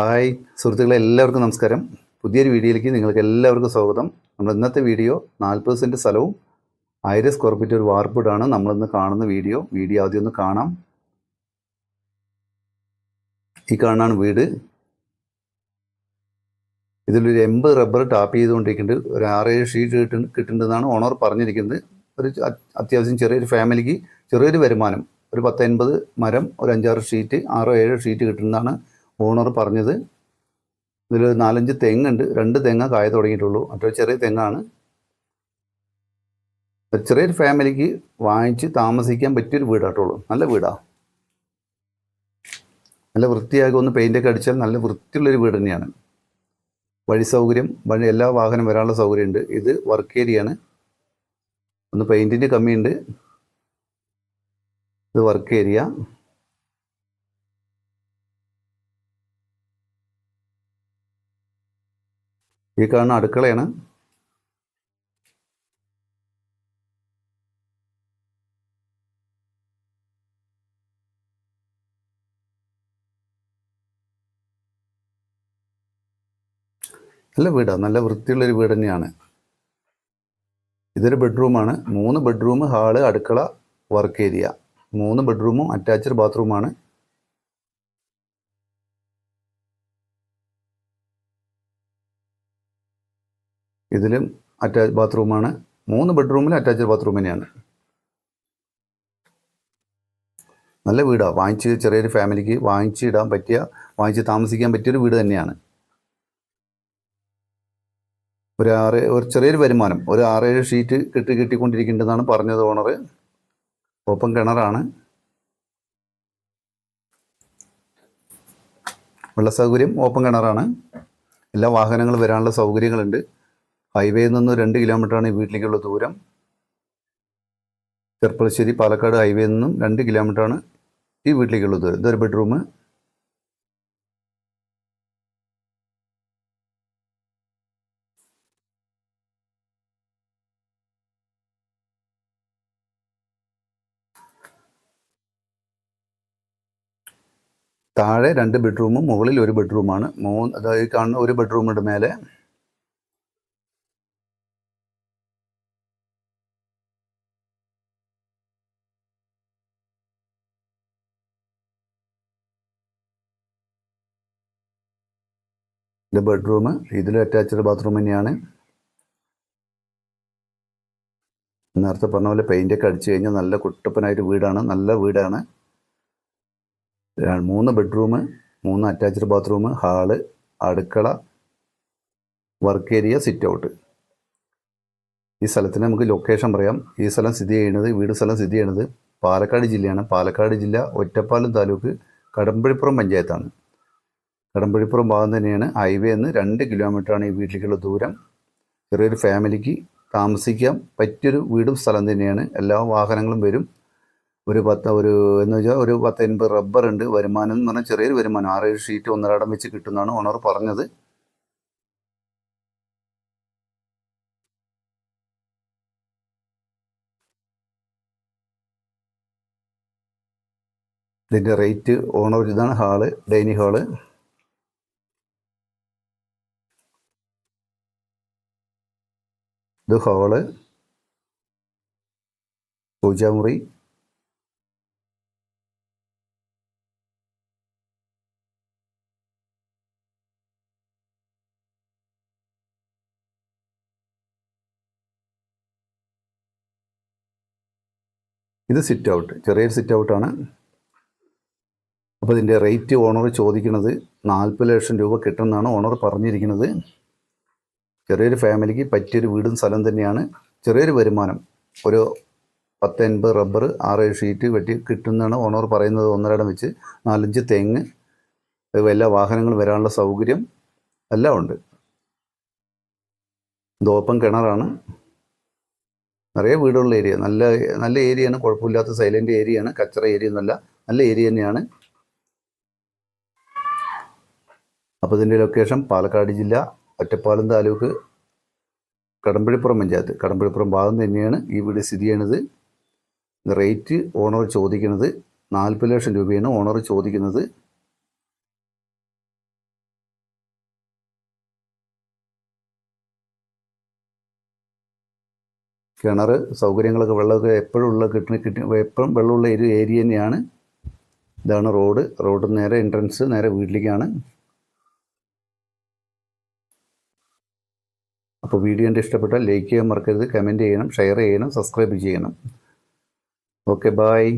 Hi സുഹൃത്തുക്കളെ എല്ലാവർക്കും നമസ്കാരം. പുതിയൊരു വീഡിയോയിലേക്ക് നിങ്ങൾക്ക് എല്ലാവർക്കും സ്വാഗതം. നമ്മൾ ഇന്നത്തെ വീഡിയോ നാൽപ്പത് സെന്റ് സ്ഥലവും ആയിരം സ്ക്വയർ ഫീറ്റ് ഒരു വാർപ്പിടാണ് നമ്മളിന്ന് കാണുന്ന വീഡിയോ. വീഡിയോ ആദ്യം ഒന്ന് കാണാം. ഈ കാണാണ് വീട്. ഇതിലൊരു എൺപത് റബ്ബർ ടാപ്പ് ചെയ്തുകൊണ്ടിരിക്കുന്നുണ്ട്. ഒരു ആറേഴ് ഷീറ്റ് കിട്ടു കിട്ടുന്നതെന്നാണ് ഓണർ പറഞ്ഞിരിക്കുന്നത്. ഒരു അത്യാവശ്യം ചെറിയൊരു ഫാമിലിക്ക് ചെറിയൊരു വരുമാനം. ഒരു പത്ത് എൺപത് മരം ഒരു അഞ്ചാറ് ഷീറ്റ് ആറോ ഏഴോ ഷീറ്റ് കിട്ടുന്നതാണ് ഓണർ പറഞ്ഞത് ഇതിൽ നാലഞ്ച് തെങ്ങുണ്ട്. രണ്ട് തെങ്ങ കായ തുടങ്ങിയിട്ടുള്ളൂ. മറ്റൊരു ചെറിയ തെങ്ങാണ്. ചെറിയൊരു ഫാമിലിക്ക് വാങ്ങിച്ച് താമസിക്കാൻ പറ്റിയൊരു വീടാട്ടുള്ളൂ നല്ല വീടാ. നല്ല വൃത്തിയാക്കി ഒന്ന് പെയിന്റൊക്കെ അടിച്ചാൽ നല്ല വൃത്തിയുള്ളൊരു വീട് തന്നെയാണ്. വഴി സൗകര്യം വഴി എല്ലാ വാഹനം വരാനുള്ള സൗകര്യമുണ്ട്. ഇത് വർക്ക് ഏരിയയാണ് ഒന്ന് പെയിന്റിന്റെ കമ്മിയുണ്ട്. ഇത് വർക്ക് ഏരിയ ഈ കാണുന്ന അടുക്കളയാണ്. നല്ല വീടാണ് നല്ല വൃത്തിയുള്ളൊരു വീട് തന്നെയാണ്. ഇതൊരു ബെഡ്റൂമാണ്. മൂന്ന് ബെഡ്റൂം ഹാൾ അടുക്കള വർക്ക് ഏരിയ. മൂന്ന് ബെഡ്റൂമും അറ്റാച്ച്ഡ് ബാത്റൂമാണ്. ഇതിലും അറ്റാച്ച് ബാത്റൂമാണ് മൂന്ന് ബെഡ്റൂമിൽ അറ്റാച്ച്ഡ് ബാത്റൂം തന്നെയാണ്. നല്ല വീടാണ് വാങ്ങിച്ച് ചെറിയൊരു ഫാമിലിക്ക് വാങ്ങിച്ച് ഇടാൻ പറ്റിയ വാങ്ങിച്ച് താമസിക്കാൻ പറ്റിയൊരു വീട് തന്നെയാണ്. ഒരു ആറ് ഒരു ചെറിയൊരു വരുമാനം. ഒരു ആറേഴ് ഷീറ്റ് കെട്ടി കിട്ടിക്കൊണ്ടിരിക്കുന്നുണ്ടെന്നാണ് പറഞ്ഞത് ഓണർ ഓപ്പൺ കിണറാണ്. വെള്ള സൗകര്യം ഓപ്പൺ കിണറാണ്. എല്ലാ വാഹനങ്ങളും വരാനുള്ള സൗകര്യങ്ങളുണ്ട്. ഹൈവേയിൽ നിന്ന് രണ്ട് കിലോമീറ്ററാണ് ഈ വീട്ടിലേക്കുള്ള ദൂരം. ചെർപ്പളശ്ശേരി പാലക്കാട് ഹൈവേയിൽ നിന്നും രണ്ട് കിലോമീറ്ററാണ് ഈ വീട്ടിലേക്കുള്ള ദൂരം. ഇതൊരു ബെഡ്റൂം. താഴെ രണ്ട് ബെഡ്റൂമും മുകളിൽ ഒരു ബെഡ്റൂമാണ്. മൂന്ന് അതായത് കാണുന്ന ഒരു ബെഡ്റൂമുണ്ട് മേലെ ഇത് ബെഡ്റൂം ഇതിൽ അറ്റാച്ച്ഡ് ബാത്റൂം തന്നെയാണ്. നേരത്തെ പറഞ്ഞ പോലെ പെയിന്റൊക്കെ അടിച്ചു കഴിഞ്ഞാൽ നല്ല കുട്ടപ്പനായിട്ട് വീടാണ് നല്ല വീടാണ്. മൂന്ന് ബെഡ്റൂം മൂന്ന് അറ്റാച്ച്ഡ് ബാത്റൂം ഹാൾ അടുക്കള വർക്ക് ഏരിയ സിറ്റ് ഔട്ട് ഈ സ്ഥലത്തിന് നമുക്ക് ലൊക്കേഷൻ പറയാം. ഈ സ്ഥലം സ്ഥിതി ചെയ്യുന്നത് വീട് സ്ഥലം സ്ഥിതി ചെയ്യുന്നത് പാലക്കാട് ജില്ലയാണ്. പാലക്കാട് ജില്ല ഒറ്റപ്പാലം താലൂക്ക് കടമ്പഴിപ്പുറം പഞ്ചായത്താണ്. കടമ്പഴിപ്പുറം ഭാഗം തന്നെയാണ് ഹൈവേ എന്ന് രണ്ട് കിലോമീറ്ററാണ് ഈ വീട്ടിലേക്കുള്ള ദൂരം. ചെറിയൊരു ഫാമിലിക്ക് താമസിക്കാൻ പറ്റിയൊരു വീടും സ്ഥലം തന്നെയാണ്. എല്ലാ വാഹനങ്ങളും വരും. ഒരു പത്ത് ഒരു എന്ന് വെച്ചാൽ ഒരു പത്ത് എൺപത് റബ്ബർ ഉണ്ട്. വരുമാനം എന്ന് പറഞ്ഞാൽ ചെറിയൊരു വരുമാനം. ആറേഴ് ഷീറ്റ് ഒന്നരാടം വെച്ച് കിട്ടുന്നതാണ് ഓണർ പറഞ്ഞത്. ഇതിന്റെ റേറ്റ് ഓണർ ഇതാണ് ഹാൾ ഡൈനിങ് ഹാൾ. ഇത് ഹോൾ. പൂജാമുറി ഇത് സിറ്റ് ഔട്ട് ചെറിയൊരു സിറ്റ് ഔട്ടാണ് അപ്പോൾ ഇതിന്റെ റേറ്റ് ഓണർ ചോദിക്കുന്നത് നാൽപ്പത് ലക്ഷം രൂപ കിട്ടുമെന്നാണ് ഓണർ പറഞ്ഞിരിക്കുന്നത്. ചെറിയൊരു ഫാമിലിക്ക് പറ്റിയൊരു വീടും സ്ഥലം തന്നെയാണ്. ചെറിയൊരു വരുമാനം. ഒരു പത്ത് എൺപത് റബ്ബർ ആറേഴ് ഷീറ്റ് വെട്ടി കിട്ടുന്നതാണ് ഓണർ പറയുന്നത് ഒന്നരടം വെച്ച്. നാലഞ്ച് തെങ്ങ്. എല്ലാ വാഹനങ്ങളും വരാനുള്ള സൗകര്യം എല്ലാം ഉണ്ട്. ദോപ്പം കിണറാണ്. നിറയെ വീടുള്ള ഏരിയ. നല്ല നല്ല ഏരിയയാണ്. കുഴപ്പമില്ലാത്ത സൈലന്റ് ഏരിയയാണ്. കച്ചറ ഏരിയ നല്ല ഏരിയ തന്നെയാണ്. അപ്പോൾ ഇതിന്റെ ലൊക്കേഷൻ പാലക്കാട് ജില്ല. ഒറ്റപ്പാലം താലൂക്ക് കടമ്പിഴിപ്പുറം പഞ്ചായത്ത്. കടമ്പിഴിപ്പുറം ഭാഗം തന്നെയാണ് ഈ വീട് സ്ഥിതി ചെയ്യണത് റേറ്റ് ഓണർ ചോദിക്കുന്നത് നാൽപ്പത് ലക്ഷം രൂപയാണ് ഓണർ ചോദിക്കുന്നത്. കിണർ സൗകര്യങ്ങളൊക്കെ വെള്ളമൊക്കെ എപ്പോഴും ഉള്ള കിട്ടണ കിട്ടി എപ്പോഴും വെള്ളമുള്ള ഒരു ഏരിയ തന്നെയാണ്. ഇതാണ് റോഡ് റോഡ് നേരെ എൻട്രൻസ് നേരെ വീട്ടിലേക്കാണ്. അപ്പോൾ വീഡിയോ എന്റെ ഇഷ്ടപ്പെട്ടാൽ ലൈക്ക് ചെയ്യാൻ മറക്കരുത് കമന്റ് ചെയ്യണം ഷെയർ ചെയ്യണം സബ്സ്ക്രൈബ് ചെയ്യണം. Okay bye